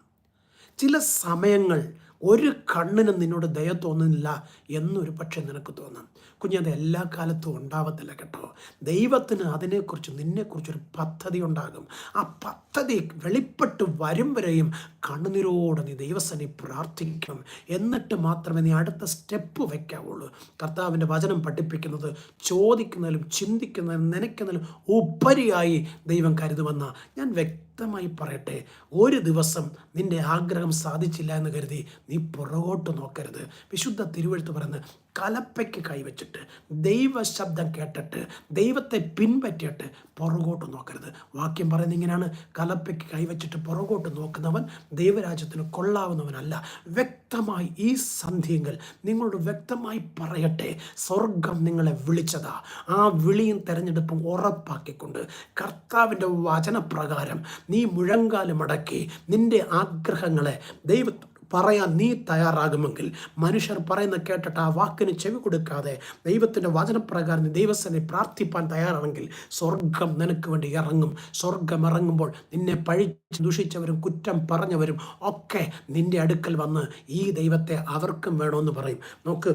A: ചില സമയങ്ങൾ ഒരു കണ്ണിനും നിന്നോട് ദയ തോന്നുന്നില്ല എന്നൊരു പക്ഷേ നിനക്ക് തോന്നാം. കുഞ്ഞത് എല്ലാ കാലത്തും ഉണ്ടാവത്തില്ല കേട്ടോ. ദൈവത്തിന് അതിനെക്കുറിച്ച് നിന്നെക്കുറിച്ചൊരു പദ്ധതി ഉണ്ടാകും. ആ പദ്ധതി വെളിപ്പെട്ട് വരും വരെയും കണ്ണുനീരോടെ നീ ദൈവസനെ പ്രാർത്ഥിക്കണം. എന്നിട്ട് മാത്രമേ നീ അടുത്ത സ്റ്റെപ്പ് വയ്ക്കാവുള്ളൂ. കർത്താവിന്റെ വചനം പഠിപ്പിക്കുന്നത് ചോദിക്കുന്നതിലും ചിന്തിക്കുന്നതിലും നനയ്ക്കുന്നതിലും ഉപരിയായി ദൈവം കരുതുമെന്ന ഞാൻ വ്യക്തമായി പറയട്ടെ. ഒരു ദിവസം നിന്റെ ആഗ്രഹം സാധിച്ചില്ല എന്ന് കരുതി നീ പുറകോട്ട് നോക്കരുത്. വിശുദ്ധ തിരുവഴുത്ത് പറയുന്നത് കലപ്പയ്ക്ക് കൈവച്ചിട്ട് ദൈവശബ്ദം കേട്ടിട്ട് ദൈവത്തെ പിൻപറ്റിയിട്ട് പുറകോട്ട് നോക്കരുത്. വാക്യം പറയുന്നത് ഇങ്ങനെയാണ്. കലപ്പയ്ക്ക് കൈവച്ചിട്ട് പുറകോട്ട് നോക്കുന്നവൻ ദൈവരാജ്യത്തിന് കൊള്ളാവുന്നവനല്ല. വ്യക്തമായി ഈ സന്ധ്യങ്ങൾ നിങ്ങളോട് വ്യക്തമായി പറയട്ടെ. സ്വർഗം നിങ്ങളെ വിളിച്ചതാ. ആ വിളിയും തെരഞ്ഞെടുപ്പും ഉറപ്പാക്കിക്കൊണ്ട് കർത്താവിന്റെ വചനപ്രകാരം നീ മുഴങ്കാലും അടക്കി നിന്റെ ആഗ്രഹങ്ങളെ ദൈവത്തോട് പറയാൻ നീ തയ്യാറാകുമെങ്കിൽ മനുഷ്യർ പറയുന്ന കേട്ടിട്ട് ആ വാക്കിന് ചെവി കൊടുക്കാതെ ദൈവത്തിന്റെ വചനപ്രകാരം ദൈവസനെ പ്രാർത്ഥിപ്പാൻ തയ്യാറാണെങ്കിൽ സ്വർഗം നിനക്ക് വേണ്ടി ഇറങ്ങും. സ്വർഗം ഇറങ്ങുമ്പോൾ നിന്നെ പഴിച്ച് ദുഷിച്ചവരും കുറ്റം പറഞ്ഞവരും ഒക്കെ നിന്റെ അടുക്കൽ വന്ന് ഈ ദൈവത്തെ അവർക്കും വേണമെന്ന് പറയും. നോക്ക്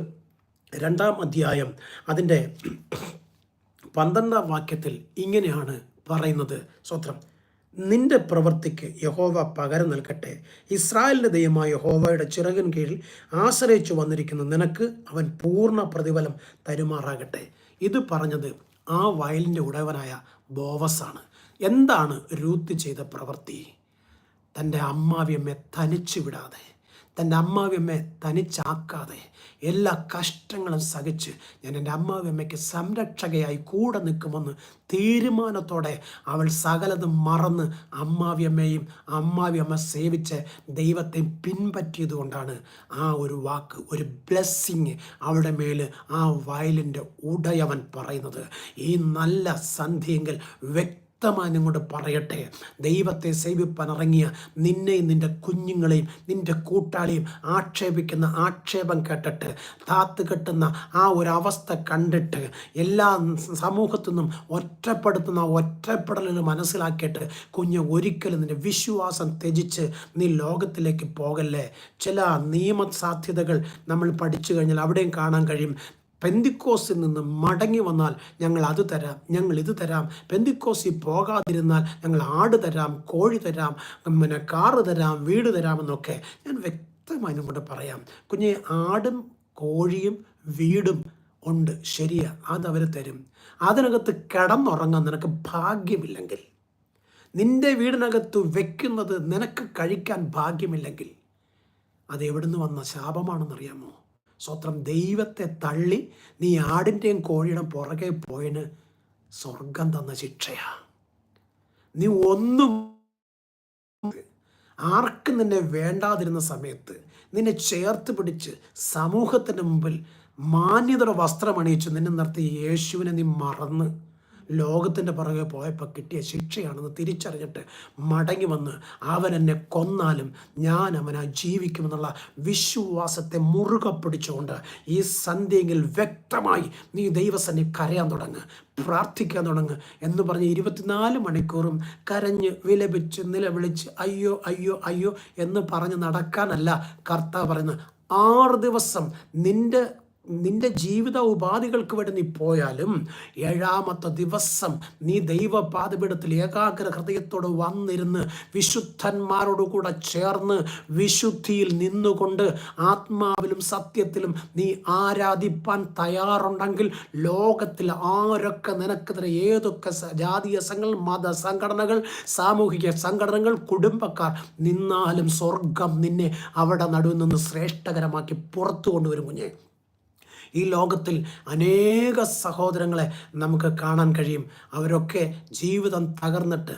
A: രണ്ടാം അധ്യായം അതിന്റെ പന്ത്രണ്ടാം വാക്യത്തിൽ ഇങ്ങനെയാണ് പറയുന്നത്. സ്വത്രം. നിന്റെ പ്രവൃത്തിക്ക് യഹോവ പകരം നൽകട്ടെ. ഇസ്രായേലിന്റെ ദൈവമായ യഹോവയുടെ ചിറകിൻ കീഴിൽ ആശ്രയിച്ചു വന്നിരിക്കുന്ന നിനക്ക് അവൻ പൂർണ പ്രതിഫലം തരുമാറാകട്ടെ. ഇത് പറഞ്ഞത് ആ വയലിന്റെ ഉടവനായ ബോവസാണ്. എന്താണ് രൂത്ത് ചെയ്ത പ്രവൃത്തി? തന്റെ അമ്മാവിയമ്മയെ തനിച്ചു വിടാതെ. തന്റെ അമ്മാവിയമ്മയെ തനിച്ചാക്കാതെ എല്ലാ കഷ്ടങ്ങളും സഹിച്ച് ഞാൻ എന്റെ അമ്മാവിയമ്മയ്ക്ക് സംരക്ഷകയായി കൂടെ നിൽക്കുമെന്ന് തീരുമാനത്തോടെ അവൾ സകലതും മറന്ന് അമ്മാവിയമ്മയും അമ്മാവിയമ്മ സേവിച്ച് ദൈവത്തെ പിൻപറ്റിയത് കൊണ്ടാണ് ആ ഒരു വാക്ക് ഒരു ബ്ലെസ്സിങ് അവളുടെ മേൽ ആ വയലിന്റെ ഉടയവൻ പറയുന്നത്. ഈ നല്ല സന്ധ്യയെങ്കിൽ വ്യക്തി വ്യക്തമായി കൊണ്ട് പറയട്ടെ. ദൈവത്തെ സേവിപ്പാൻ ഇറങ്ങിയ നിന്നെയും നിന്റെ കുഞ്ഞുങ്ങളെയും നിന്റെ കൂട്ടാളിയും ആക്ഷേപിക്കുന്ന ആക്ഷേപം കേട്ടിട്ട് താത്ത് കെട്ടുന്ന ആ ഒരു അവസ്ഥ കണ്ടിട്ട് എല്ലാ സമൂഹത്തു നിന്നും ഒറ്റപ്പെടുത്തുന്ന ഒറ്റപ്പെടലിൽ മനസ്സിലാക്കിയിട്ട് കുഞ്ഞ് ഒരിക്കലും നിന്റെ വിശ്വാസം ത്യജിച്ച് നീ ലോകത്തിലേക്ക് പോകല്ലേ? ചില നിയമ സാധ്യതകൾ നമ്മൾ പഠിച്ചു കഴിഞ്ഞാൽ അവിടെയും കാണാൻ കഴിയും. പെന്തിക്കോസിൽ നിന്ന് മടങ്ങി വന്നാൽ ഞങ്ങൾ അത് തരാം ഞങ്ങൾ ഇത് തരാം. പെന്തിക്കോസിൽ പോകാതിരുന്നാൽ ഞങ്ങൾ ആട് തരാം കോഴി തരാം പിന്നെ കാറ് തരാം വീട് തരാം എന്നൊക്കെ ഞാൻ വ്യക്തമായി നിങ്ങളോട് പറയാം. കുഞ്ഞെ ആടും കോഴിയും വീടും ഉണ്ട്. ശരിയാ അതവർ തരും. അതിനകത്ത് കിടന്നുറങ്ങാൻ നിനക്ക് ഭാഗ്യമില്ലെങ്കിൽ നിന്റെ വീടിനകത്ത് വെക്കുന്നത് നിനക്ക് കഴിക്കാൻ ഭാഗ്യമില്ലെങ്കിൽ അത് എവിടുന്ന് വന്ന ശാപമാണെന്നറിയാമോ? സ്വത്രം ദൈവത്തെ തള്ളി നീ ആടിന്റെയും കോഴിയുടെ പുറകെ പോയിന് സ്വർഗം തന്ന ശിക്ഷയാ. നീ ഒന്നും ആർക്കും നിന്നെ വേണ്ടാതിരുന്ന സമയത്ത് നിന്നെ ചേർത്ത് പിടിച്ച് സമൂഹത്തിന് മുമ്പിൽ മാന്യതയുടെ വസ്ത്രമണിയിച്ച് നിന്നെ നിർത്തി യേശുവിനെ നീ മറന്ന് ലോകത്തിന്റെ പുറകെ പോയപ്പോൾ കിട്ടിയ ശിക്ഷയാണെന്ന് തിരിച്ചറിഞ്ഞിട്ട് മടങ്ങി വന്ന് അവൻ എന്നെ കൊന്നാലും ഞാൻ അവനാ ജീവിക്കുമെന്നുള്ള വിശ്വാസത്തെ മുറുകെ പിടിച്ചുകൊണ്ട് ഈ സന്ധ്യയെങ്കിൽ വ്യക്തമായി നീ ദൈവസന്നെ കരയാൻ തുടങ്ങ് പ്രാർത്ഥിക്കാൻ തുടങ്ങ് എന്ന് പറഞ്ഞ് ഇരുപത്തിനാല് മണിക്കൂറും കരഞ്ഞ് വിലപിച്ച് നിലവിളിച്ച് അയ്യോ അയ്യോ അയ്യോ എന്ന് പറഞ്ഞ് നടക്കാനല്ല കർത്താവ് പറയുന്നത്. ആറ് ദിവസം നിന്റെ നിന്റെ ജീവിത ഉപാധികൾക്ക് വേണ്ടി നീ പോയാലും ഏഴാമത്തെ ദിവസം നീ ദൈവപാദപീഠത്തിൽ ഏകാഗ്ര ഹൃദയത്തോട് വന്നിരുന്ന് വിശുദ്ധന്മാരോട് കൂടെ ചേർന്ന് വിശുദ്ധിയിൽ നിന്നുകൊണ്ട് ആത്മാവിലും സത്യത്തിലും നീ ആരാധിപ്പാൻ തയ്യാറുണ്ടെങ്കിൽ ലോകത്തിൽ ആരൊക്കെ നിനക്കെതിരെ ഏതൊക്കെ ജാതീയ സംഘങ്ങൾ മത സംഘടനകൾ സാമൂഹിക സംഘടനകൾ കുടുംബക്കാർ നിന്നാലും സ്വർഗം നിന്നെ അവിടെ നടുവിൽ നിന്ന് ശ്രേഷ്ഠകരമാക്കി പുറത്തു കൊണ്ടുവരും കുഞ്ഞേ. ഈ ലോകത്തിൽ അനേക സഹോദരങ്ങളെ നമുക്ക് കാണാൻ കഴിയും. അവരൊക്കെ ജീവിതം തകർന്നിട്ട്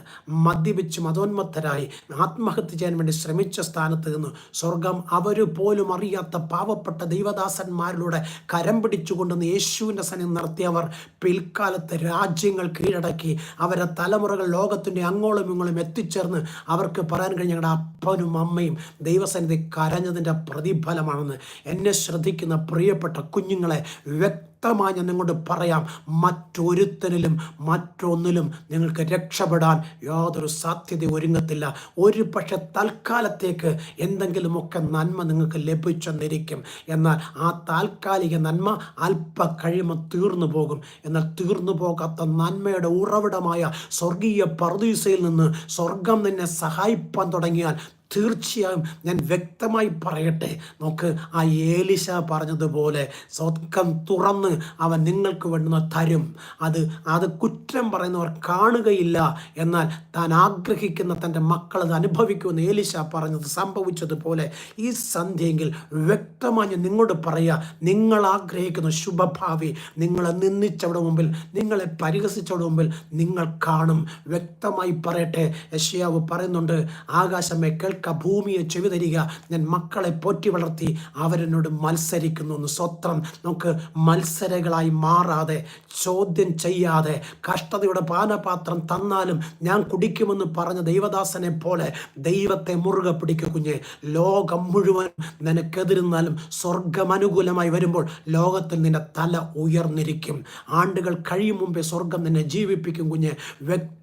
A: മദ്യപിച്ച് മതോന്മത്തരായി ആത്മഹത്യ ചെയ്യാൻ വേണ്ടി ശ്രമിച്ച സ്ഥാനത്ത് നിന്ന് സ്വർഗം അവർ പോലും അറിയാത്ത പാവപ്പെട്ട ദൈവദാസന്മാരിലൂടെ കരം പിടിച്ചുകൊണ്ടുവന്ന് യേശുവിന്റെ സന്നിധി നടത്തിയവർ പിൽക്കാലത്ത് രാജ്യങ്ങൾ കീഴടക്കി അവരെ തലമുറകൾ ലോകത്തിന്റെ അങ്ങോളം ഇങ്ങോളം എത്തിച്ചേർന്ന് അവർക്ക് പറയാൻ കഴിഞ്ഞ ഞങ്ങളുടെ അപ്പനും അമ്മയും ദൈവസന്നിധി കരഞ്ഞതിന്റെ പ്രതിഫലമാണെന്ന് എന്നെ ശ്രദ്ധിക്കുന്ന പ്രിയപ്പെട്ട കുഞ്ഞുങ്ങളെ വ്യക്തമായി ഞാൻ നിങ്ങളോട് പറയാം. മറ്റൊരുത്തനിലും മറ്റൊന്നിലും നിങ്ങൾക്ക് രക്ഷപ്പെടാൻ യാതൊരു സാധ്യത ഒരുങ്ങത്തില്ല. ഒരു പക്ഷെ തൽക്കാലത്തേക്ക് എന്തെങ്കിലുമൊക്കെ നന്മ നിങ്ങൾക്ക് ലഭിച്ചെന്നിരിക്കും. എന്നാൽ ആ താൽക്കാലിക നന്മ അല്പ കഴിയുമ്പോൾ തീർന്നു പോകും. എന്നാൽ തീർന്നു പോകാത്ത നന്മയുടെ ഉറവിടമായ സ്വർഗീയ പർദീസയിൽ നിന്ന് സ്വർഗം നിന്നെ സഹായിപ്പാൻ തുടങ്ങിയാൽ തീർച്ചയായും ഞാൻ വ്യക്തമായി പറയട്ടെ. നോക്ക് ആ ഏലിശ പറഞ്ഞതുപോലെ സ്വർഗം തുറന്ന് അവൻ നിങ്ങൾക്ക് വേണ്ടുന്ന തരും. അത് അത് കുറ്റം പറയുന്നവർ കാണുകയില്ല. എന്നാൽ താൻ ആഗ്രഹിക്കുന്ന തന്റെ മക്കൾ അത് അനുഭവിക്കുമെന്ന് ഏലിശ പറഞ്ഞത് സംഭവിച്ചതുപോലെ ഈ സന്ധ്യയെങ്കിൽ വ്യക്തമായി ഞാൻ നിങ്ങളോട് പറയുക നിങ്ങൾ ആഗ്രഹിക്കുന്ന ശുഭഭാവി നിങ്ങളെ നിന്ദിച്ചവിടെ മുമ്പിൽ നിങ്ങളെ പരിഹസിച്ചവിടെ മുമ്പിൽ നിങ്ങൾ കാണും. വ്യക്തമായി പറയട്ടെ. യശിയാവ് പറയുന്നുണ്ട് ആകാശമേ കേൾക്ക ഭൂമിയെ ചെവി തരിക. ഞാൻ മക്കളെ പോറ്റി വളർത്തി അവരെന്നോട് മത്സരിക്കുന്നു എന്ന് സ്വത്രം. നമുക്ക് മത്സരകളായി മാറാതെ ചോദ്യം ചെയ്യാതെ കഷ്ടതയുടെ പാനപാത്രം തന്നാലും ഞാൻ കുടിക്കുമെന്ന് പറഞ്ഞ ദൈവദാസനെ പോലെ ദൈവത്തെ മുറുകെ പിടിക്കുക കുഞ്ഞെ. ലോകം മുഴുവൻ നിനക്കെതിരുന്നാലും സ്വർഗം അനുകൂലമായി വരുമ്പോൾ ലോകത്തിൽ നിന്റെ തല ഉയർന്നിരിക്കും. ആണ്ടുകൾ കഴിയും മുമ്പേ സ്വർഗം നിന്നെ ജീവിപ്പിക്കും കുഞ്ഞെ.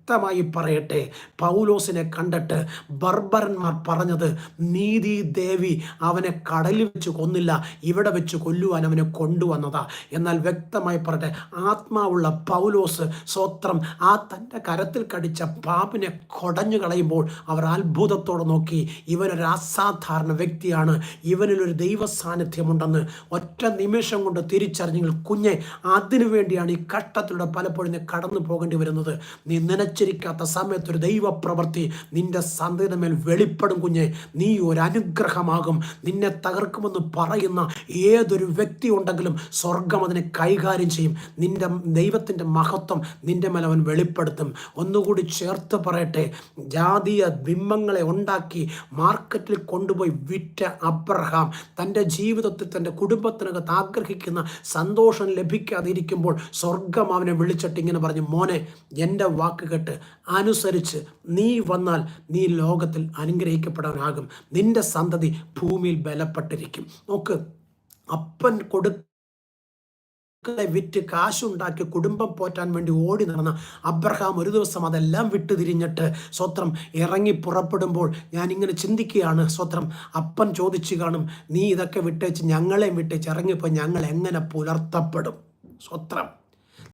A: വ്യക്തമായി പറയട്ടെ. പൗലോസിനെ കണ്ടിട്ട് ബർബരന്മാർ പറഞ്ഞത് നീതി ദേവി അവനെ കടലിൽ വെച്ച് കൊന്നില്ല ഇവിടെ വെച്ച് കൊല്ലുവാൻ അവനെ കൊണ്ടുവന്നതാ. എന്നാൽ വ്യക്തമായി പറയട്ടെ ആത്മാവുള്ള പൗലോസ് സ്വത്രം ആ തന്റെ കരത്തിൽ കടിച്ച പാമ്പിനെ കൊടഞ്ഞു കളയുമ്പോൾ അവർ അത്ഭുതത്തോടെ നോക്കി ഇവനൊരു അസാധാരണ വ്യക്തിയാണ് ഇവനിലൊരു ദൈവ സാന്നിധ്യമുണ്ടെന്ന് ഒറ്റ നിമിഷം കൊണ്ട് തിരിച്ചറിഞ്ഞെങ്കിൽ കുഞ്ഞെ അതിനു വേണ്ടിയാണ് ഈ കഷ്ടത്തിലൂടെ പലപ്പോഴും കടന്നു പോകേണ്ടി വരുന്നത്. നീ നനച്ചിരിക്കാത്ത സമയത്ത് ഒരു ദൈവപ്രവൃത്തി നിന്റെ സന്തതിമേൽ മേൽ വെളിപ്പെടും കുഞ്ഞെ. നീ ഒരു അനുഗ്രഹമാകും നിന്നെ തകർക്കുമെന്ന് പറയുന്ന ഏതൊരു വ്യക്തി ഉണ്ടെങ്കിലും സ്വർഗം അതിനെ കൈകാര്യം ചെയ്യും. നിന്റെ ദൈവത്തിന്റെ മഹത്വം നിന്റെ മേൽ അവൻ വെളിപ്പെടുത്തും. ഒന്നുകൂടി ചേർത്ത് പറയട്ടെ. ജാതീയ ബിംബങ്ങളെ ഉണ്ടാക്കി മാർക്കറ്റിൽ കൊണ്ടുപോയി വിറ്റ അബ്രഹാം തന്റെ ജീവിതത്തിൽ തന്റെ കുടുംബത്തിനകത്ത് ആഗ്രഹിക്കുന്ന സന്തോഷം ലഭിക്കാതിരിക്കുമ്പോൾ സ്വർഗം അവനെ വിളിച്ചിട്ട് ഇങ്ങനെ പറഞ്ഞു മോനെ എന്റെ വാക്ക് കേട്ട് അനുസരിച്ച് നീ വന്നാൽ നീ ലോകത്തിൽ അനുഗ്രഹിക്കപ്പെടാനാകും. നിന്റെ സന്തതി ഭൂമിയിൽ ബലപ്പെട്ടിരിക്കും. നോക്ക് അപ്പൻ കൊടു മക്കളെ വിറ്റ് കാശുണ്ടാക്കി കുടുംബം പോറ്റാൻ വേണ്ടി ഓടി നടന്ന അബ്രഹാം ഒരു ദിവസം അതെല്ലാം വിട്ടു തിരിഞ്ഞിട്ട് സ്വത്രം ഇറങ്ങി പുറപ്പെടുമ്പോൾ ഞാൻ ഇങ്ങനെ ചിന്തിക്കുകയാണ് സ്വത്രം അപ്പൻ ചോദിച്ചു കാണും നീ ഇതൊക്കെ വിട്ടേച്ച് ഞങ്ങളെയും വിട്ടേച്ച് ഇറങ്ങിപ്പോ ഞങ്ങൾ എങ്ങനെ പുലർത്തപ്പെടും? സ്വത്രം.